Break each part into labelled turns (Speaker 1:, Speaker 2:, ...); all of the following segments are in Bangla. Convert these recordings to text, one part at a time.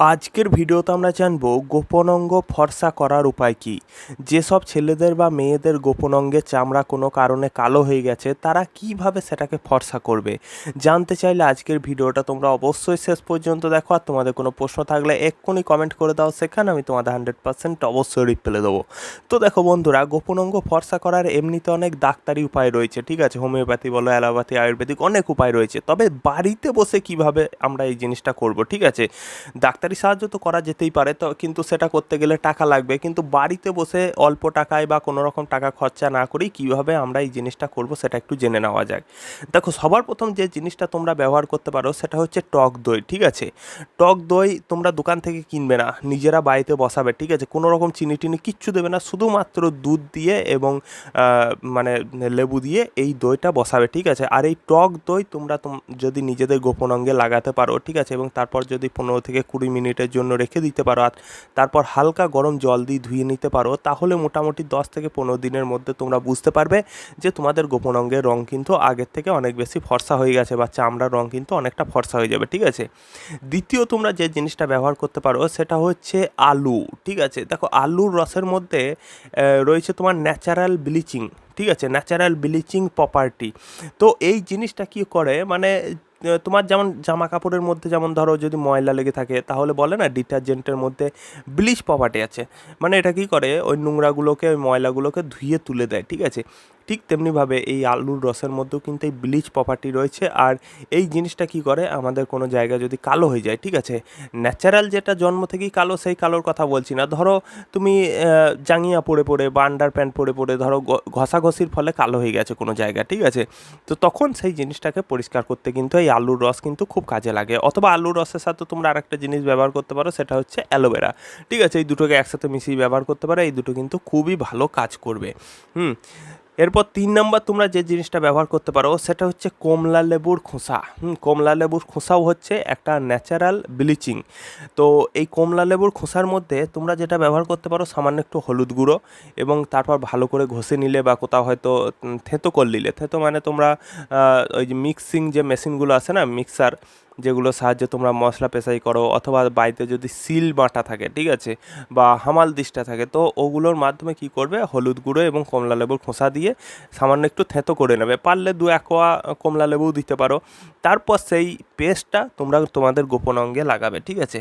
Speaker 1: আজকের ভিডিওতে আমরা জানব গোপন অঙ্গ ফর্সা করার উপায় কী। যেসব ছেলেদের বা মেয়েদের গোপন অঙ্গের চামড়া কোনো কারণে কালো হয়ে গেছে, তারা কীভাবে সেটাকে ফর্সা করবে? জানতে চাইলে আজকের ভিডিওটা তোমরা অবশ্যই শেষ পর্যন্ত দেখো আর তোমাদের কোনো প্রশ্ন থাকলে এক্ষুনি কমেন্ট করে দাও, সেখানে আমি তোমাদের হান্ড্রেড পার্সেন্ট অবশ্যই রিপ্লে দেবো। তো দেখো বন্ধুরা গোপন অঙ্গ ফর্সা করার এমনিতে অনেক ডাক্তারি উপায় রয়েছে, ঠিক আছে? হোমিওপ্যাথি বলো, অ্যালোপ্যাথি, আয়ুর্বেদিক অনেক উপায় রয়েছে। তবে বাড়িতে বসে কীভাবে আমরা এই জিনিসটা করব, ঠিক আছে? ডাক্তারি সাহায্য তো করা যেতেই পারে, তো কিন্তু সেটা করতে গেলে টাকা লাগবে। কিন্তু বাড়িতে বসে অল্প টাকায় বা কোনো রকম টাকা খরচা না করেই কীভাবে আমরা এই জিনিসটা করব সেটা একটু জেনে নেওয়া যাক। দেখো, সবার প্রথম যে জিনিসটা তোমরা ব্যবহার করতে পারো সেটা হচ্ছে টক দই, ঠিক আছে? টক দই তোমরা দোকান থেকে কিনবে না, নিজেরা বাড়িতে বসাবে, ঠিক আছে? কোনো রকম চিনি টিনি কিচ্ছু দেবে না, শুধুমাত্র দুধ দিয়ে এবং মানে লেবু দিয়ে এই দইটা বসাবে, ঠিক আছে? আর এই টক দই তোমরা তোম- যদি নিজেদের গোপন অঙ্গে লাগাতে পারো, ঠিক আছে? এবং তারপর যদি পনেরো থেকে কুড়ি মিনিটের জন্য রেখে দিতে পারো। আর তারপর হালকা গরম জল দিয়ে ধুয়ে নিতে পারো। তাহলে মোটামুটি দশ থেকে পনেরো দিনের মধ্যে তোমরা বুঝতে পারবে যে তোমাদের গোপন অঙ্গের রং কিন্তু আগের থেকে অনেক বেশি ফর্সা হয়ে গেছে বা চামড়ার রং কিন্তু অনেকটা ফর্সা হয়ে যাবে, ঠিক আছে? দ্বিতীয় তোমরা যে জিনিসটা ব্যবহার করতে পারো সেটা হচ্ছে আলু, ঠিক আছে? দেখো আলুর রসের মধ্যে রয়েছে তোমার ন্যাচারাল ব্লিচিং, ঠিক আছে? Natural bleaching property. তো এই জিনিসটা কি করে? মানে তোমার যেমন জামা কাপড়ের মধ্যে যেমন ধরো যদি ময়লা লেগে থাকে, তাহলে বলে না ডিটারজেন্টের মধ্যে ব্লিচ প্রপার্টি আছে। মানে এটা কি করে? ওই নোংরাগুলোকে, ওই ময়লাগুলোকে ধুয়ে তুলে দেয়, ঠিক আছে? ঠিক তেমনিভাবে এই আলুর রসের মধ্যেও কিন্তু এই ব্লিচ প্রপার্টি রয়েছে। আর এই জিনিসটা কি করে? আমাদের কোনো জায়গা যদি কালো হয়ে যায়, ঠিক আছে? ন্যাচারাল যেটা জন্ম থেকেই কালো, সেই কালোর কথা বলছি না। ধরো তুমি জাঙিয়া পরে পরে বা আন্ডার প্যান্ট পরে পরে ধরো ঘষাঘষির ফলে কালো হয়ে গেছে কোনো জায়গা ঠিক আছে? তো তখন সেই জিনিসটাকে পরিষ্কার করতে কিন্তু এই আলুর রস কিন্তু খুব কাজে লাগে। অথবা আলুর রসের সাথে তোমরা আরেকটা জিনিস ব্যবহার করতে পারো, সেটা হচ্ছে অ্যালোভেরা। ঠিক আছে? এই দুটোকে একসাথে মিশিয়ে ব্যবহার করতে পারো, এই দুটো কিন্তু খুবই ভালো কাজ করবে। হুম? এরপর তিন নম্বর তোমরা যে জিনিসটা ব্যবহার করতে পারো, সেটা হচ্ছে কমলা লেবুর খোসা। হুম, কমলা লেবুর খোসাও হচ্ছে একটা ন্যাচারাল ব্লিচিং। তো এই কমলা লেবুর খোসার মধ্যে তোমরা যেটা ব্যবহার করতে পারো, সামান্য একটু হলুদ গুঁড়ো এবং তারপর ভালো করে ঘষে নিলে বা কোথাও হয়তো থেঁতো করে নিলে। থেঁতো মানে তোমরা ওই যে মিক্সিং যে মেশিনগুলো আছে না মিক্সার যেগুলো সাহায্যে তোমরা মশলা পেশাই করো অথবা বাড়িতে যদি সিল বাটা থাকে, ঠিক আছে? বা হামাল দিশটা থাকে, তো ওগুলোর মাধ্যমে কি করবে? হলুদ গুঁড়ো এবং কমলা লেবুর খোসা দিয়ে সামান্য একটু থেঁতো করে নেবে। পারলে দু এক কমলা লেবুও দিতে পারো। তারপর সেই পেস্টটা তোমরা তোমাদের গোপন অঙ্গে লাগাবে, ঠিক আছে?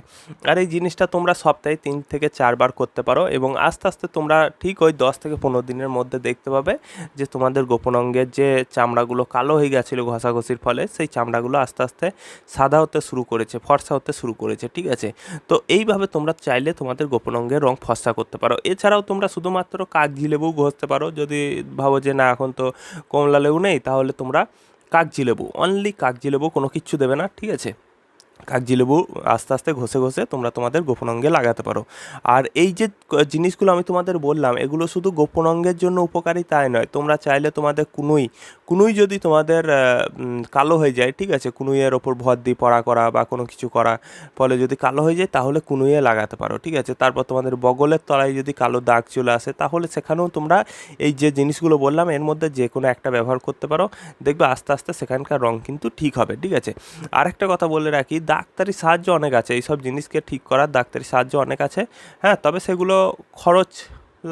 Speaker 1: আর এই জিনিসটা তোমরা সপ্তাহে তিন থেকে চারবার করতে পারো এবং আস্তে আস্তে তোমরা ঠিক ওই দশ থেকে পনেরো দিনের মধ্যে দেখতে পাবে যে তোমাদের গোপন অঙ্গের যে চামড়াগুলো কালো হয়ে গেছিল ঘষাঘষির ফলে, সেই চামড়াগুলো আস্তে আস্তে সাদা হতে শুরু করেছে, ফর্সা হতে শুরু করেছে, ঠিক আছে? তো এইভাবে তোমরা চাইলে তোমাদের গোপন অঙ্গের রং ফর্সা করতে পারো। এছাড়াও তোমরা শুধুমাত্র কাগজি লেবু ঘষতে পারো। যদি ভাবো যে না, এখন তো কমলা লেবু নেই, তাহলে তোমরা কাগজি লেবু অনলি কাগজি লেবু কোনো কিচ্ছু দেবে না, ঠিক আছে? কাগজি লেবু আস্তে আস্তে ঘষে ঘষে তোমরা তোমাদের গোপন অঙ্গে লাগাতে পারো। আর এই যে জিনিসগুলো আমি তোমাদের বললাম, এগুলো শুধু গোপন অঙ্গের জন্য উপকারী তাই নয়। তোমরা চাইলে তোমাদের কুনুই কুনুই যদি তোমাদের কালো হয়ে যায়, ঠিক আছে, কুনুইয়ের ওপর ভর দিয়ে পড়া করা বা কোনো কিছু করা, ফলে যদি কালো হয়ে যায় তাহলে কুনুইয়ে লাগাতে পারো, ঠিক আছে। তারপর তোমাদের বগলের তলায় যদি কালো দাগ চলে আসে, তাহলে সেখানেও তোমরা এই যে জিনিসগুলো বললাম, এর মধ্যে যে কোনো একটা ব্যবহার করতে পারো। দেখবে আস্তে আস্তে সেখানকার রং কিন্তু ঠিক হবে, ঠিক আছে। আরেকটা কথা বলে রাখি ডাক্তারি সাহায্য অনেক আছে, এইসব জিনিসকে ঠিক করার ডাক্তারি সাহায্য অনেক আছে। হ্যাঁ তবে সেগুলো খরচ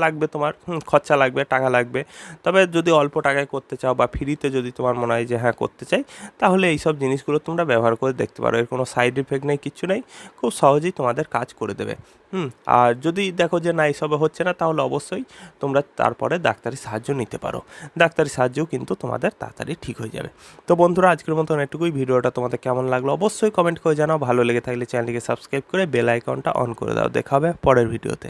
Speaker 1: লাগবে তোমার খরচা লাগবে, টাকা লাগবে। তবে যদি অল্প টাকায় করতে চাও বা ফ্রিতে যদি তোমার মনে হয় যে হ্যাঁ করতে চাই, তাহলে এই সব জিনিসগুলো তোমরা ব্যবহার করে দেখতে পারো। এর কোনো সাইড এফেক্ট নেই কিচ্ছু নেই, খুব সহজেই তোমাদের কাজ করে দেবে। হুম, আর যদি দেখো যে না, এইসবে হচ্ছে না, তাহলে অবশ্যই তোমরা তারপরে ডাক্তারি সাহায্য নিতে পারো। ডাক্তারি সাহায্যও কিন্তু তোমাদের তাড়াতাড়ি ঠিক হয়ে যাবে। তো বন্ধুরা, আজকের মতন এটুকুই। ভিডিওটা তোমাদের কেমন লাগল অবশ্যই কমেন্ট করে জানাও। ভালো লেগে থাকলে চ্যানেলটিকে সাবস্ক্রাইব করে বেল আইকনটা অন করে দাও। দেখা হবে পরের ভিডিওতে।